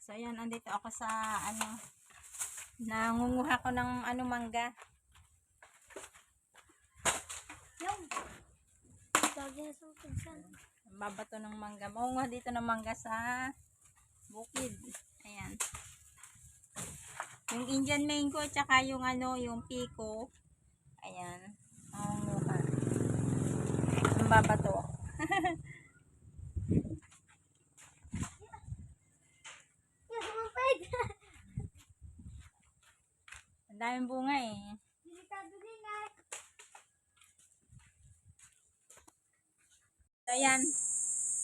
So, ayan, andito ako sa, ano, nangunguha ko ng, ano, mangga. Yung. Babato ng mangga. Mangunguha dito ng mangga sa bukid. Ayan. Yung Indian mango, tsaka yung, ano, yung pico. Ayan. Mangunguha. Ang babato. Yung sumapit. Ang daming bunga eh. So, ayan.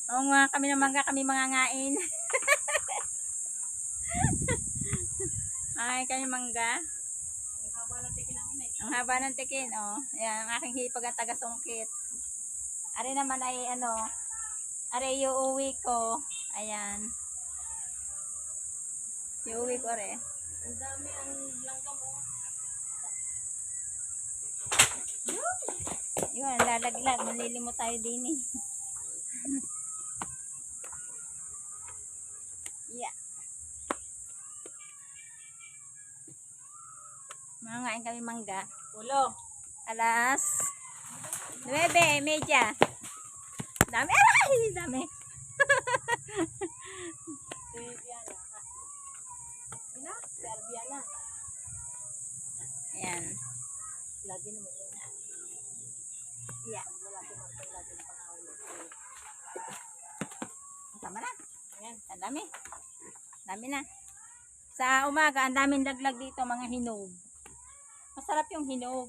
Mangunguha kami ng mangga, kami mga ngain. Ay, kami mangga. Ang haba ng tikin, oh. Ayan, ang aking hipag at taga-sungkit. Ari naman ay, ano, ari uuwi ko. Ayan. Iuwi ko, re. Ang dami ang langka mo. Yun, lalaglag. Malilimo tayo din eh. yeah. Mga ngain kami mangga. Ulo. Alas 9, media. Dami. Aray! Dami. Si Biana. Ina? Si Arbiana. Ayan. Lagi naman. Yeah. Wala si Martin lagi ng pangawal. Tama na. Ayan. Ang dami. Dami na. Sa umaga, ang daming daglag dito, mga hinog. Masarap yung hinog.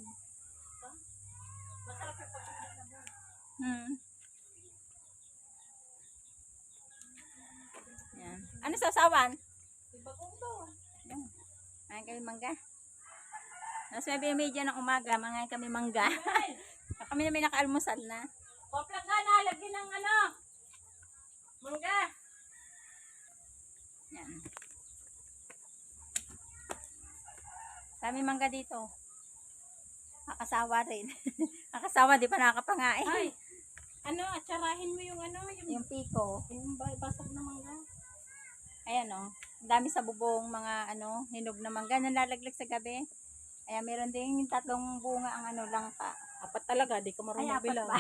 Masarap yung pagkakas. Hmm. Yan. Ano sa sawan? Iba kong to. Yan. Mga kami mangga. Nasa may media ng umaga, mga kami mangga. Kami na may nakaalmusal na. Kopla ka na. Lagi ng ano. Mangga. Yan. Kami mangga dito. Kakasawa rin. Kakasawa, di pa nakakapangain. Ay. Ano, atsarahin mo yung ano, yung, Yung piko. yung ba- basag na mangga. Ayan o. Ang dami sa bubong mga ano, hinog na mangga na lalaglag sa gabi. Ayan, meron ding tatlong bunga ang ano lang pa. Apat talaga, di Ay, marunong pa.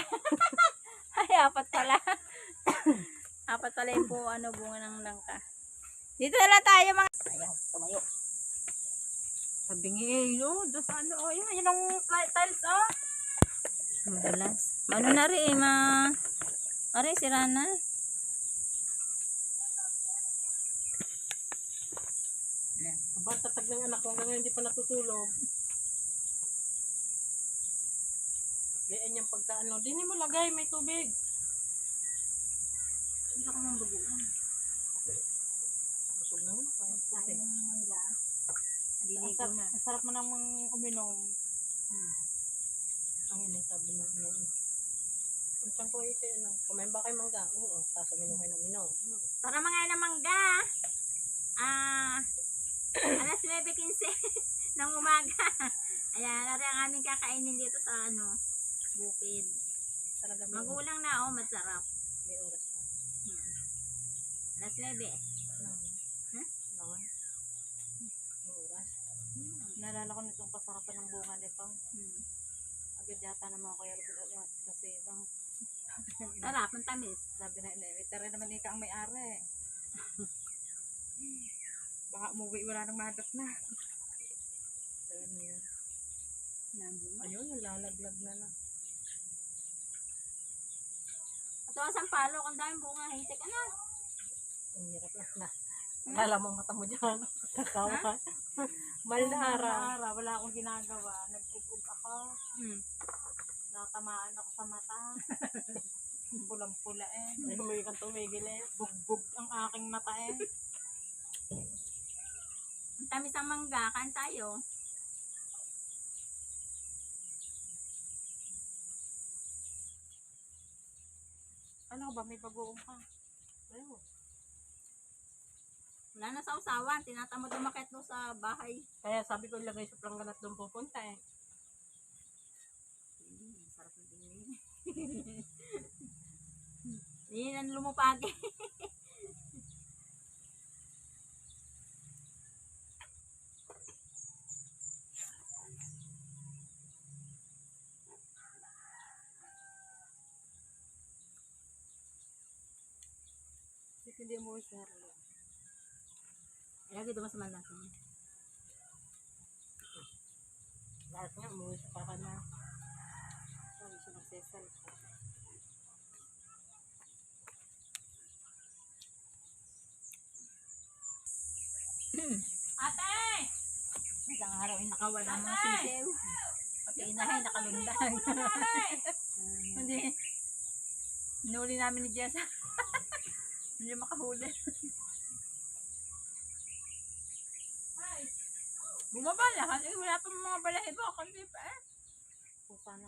Ay, apat pala. apat pala yung po, ano, bunga ng langka. Dito na lang tayo mga... Ayaw, tumayo. Sabingi, oh, dos ano, oh, yun, yun ang tiles, oh. Madalas. Ano na rin, eh, ma... Are, sira na. Aba, tatag ng anak ko hanggang ngayon hindi pa natutulog. Gayaan yung pagkaano. Dini mo lagay, may tubig. Hindi ako mang baguan. Busog na puti. Kain ng mangga. Ang Naliligo sarap, na. ang sarap mo namang uminom. Hmm. Ang inay sabi ng inay. Kung saan ko ito yun, kumain ba kayo mangga? Oo, tapos uminom kayo ng minom. Hmm. Tara mga ng mangga. Ah, alas 9.15 ng umaga. Ayan, nari ang aming kakainin dito sa ano, bukid. Talaga may, Magulang na, oh, masarap. may oras pa. Hmm. Alas 9. Lang. Huh? Lang. May oras. Naalala ko nitong kasarapan ng bunga nito. Hmm. Agad yata naman ako yung kasi lang Sarap, ang tamis. sabi na rin naman ikaw ang may-ari. Baka umuwi wala nang madat na. Ayun yun. Nandun. Ayun, nalalaglag na na. Ito ang palo, ang daming bunga. Hintik ka na. Ang hirap na na. Alala mo ang mata mo dyan. Kakawa. Mal na araw. Wala akong ginagawa. Nag-ug ako. Hmm. Natamaan ako sa mata. Pulang-pula eh. Ay, may kang tumigil eh. Bugbog ang aking mata eh. Ang tamis ang mangga. Kain tayo. Ano ba? May bagoong ka. Ayun. Wala na sa usawan. Tinatamad umakit doon sa bahay. Kaya sabi ko ilagay sa planggan at doon pupunta eh. Hmm, sarap ng tingin. Yan ang lumupagi. Hindi mo sa harap. Lagi doon sa malasan. Lahat nga, umuwi sa paka na. Sabi siya nagsesal. Ate! Isang araw ay nakawala ang mga sisew. Pati inahay, nakalundag. Hindi. Nuli namin ni Jessa. Hindi makahuli. Bumaba lahat. Eh, wala pa mga balahibo. Kundi pa eh. Kung paano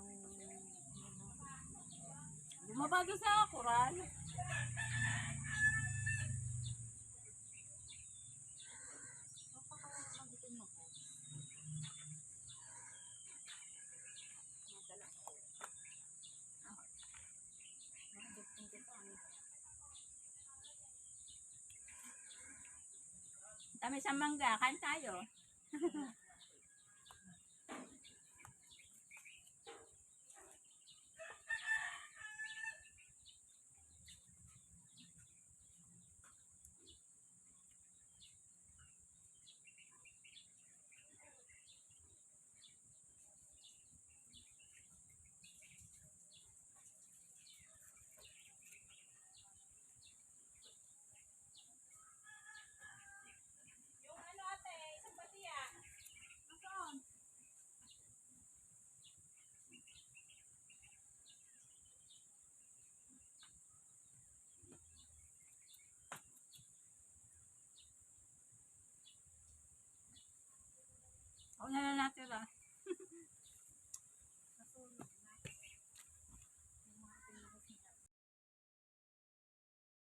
Bumaba doon sa koral. Dami sa mangga, kain tayo. Ako na lang natin ah.